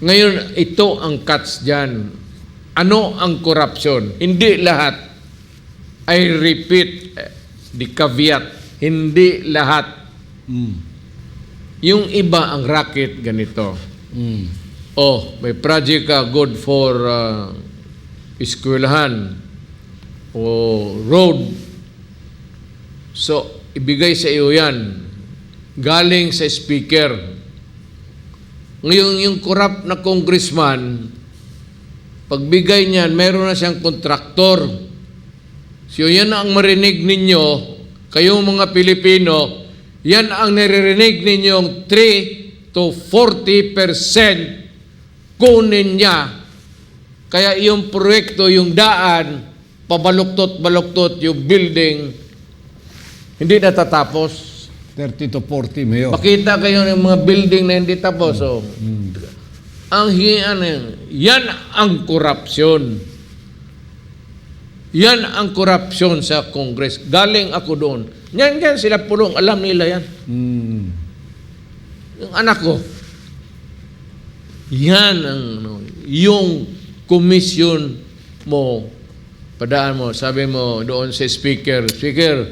Ngayon, ito ang cuts dyan. Ano ang corruption? Hindi lahat. I repeat, the caveat, hindi lahat. Mm. Yung iba ang racket ganito. Mm. Oh, may project ka good for uh, eskwelahan o road. So, ibigay sa iyo yan. Galing sa speaker. Ngayon, yung corrupt na congressman, pagbigay niyan, meron na siyang kontraktor. So, yan ang marinig ninyo, kayong mga Pilipino, yan ang naririnig ninyong 3 to 40 kunin niya. Kaya yung proyekto, yung daan, pabaluktot-baluktot yung building, hindi natatapos. 30 to 40, Mayor. Pakita kayo ng mga building na hindi tapos. Oh. Ang hiyan yan, yan ang korupsyon. Yan ang korupsyon sa Congress. Galing ako doon. Yan, yan sila pulong. Alam nila yan. Mm. Yung anak ko. Yan ang ano, yung commission mo padaan mo sabi mo doon sa speaker speaker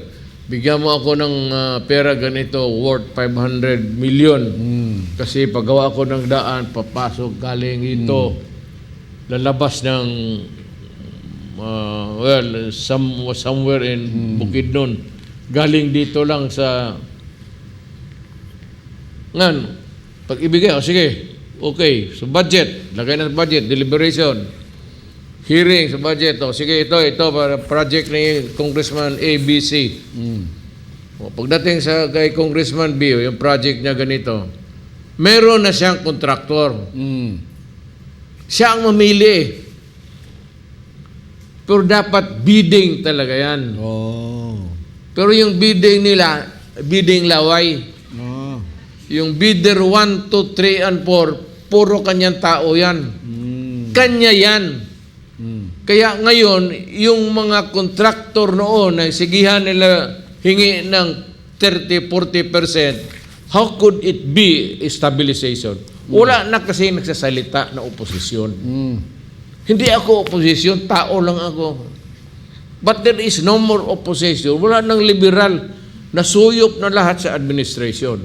bigyan mo ako ng ah, pera ganito worth 500 million. Mm. kasi paggawa ko ng daan papasok galing ito. Lalabas ng ah, well some, somewhere in Bukidnon galing dito lang sa Ngan, pag ibigay, o sige, okay, sa budget, lagay na sa budget, deliberation, hearing sa budget, o sige, ito, ito, para project ni Congressman ABC. Mm. O, pagdating sa kay Congressman B, yung project niya ganito, meron na siyang kontraktor. Mm. Siya ang mamili. Pero dapat bidding talaga yan. Oh. Pero yung bidding nila, bidding laway. Oh. Yung bidder 1, 2, 3, and 4, puro kanyang tao yan. Mm. Kanya yan. Mm. Kaya ngayon, yung mga kontraktor noon na sigihan nila hingi ng 30-40%, how could it be stabilization? Wala na kasi nagsasalita na oposisyon. Mm. Hindi ako oposisyon, tao lang ako. But there is no more opposition. Wala nang liberal. Nasuyop na lahat sa administration.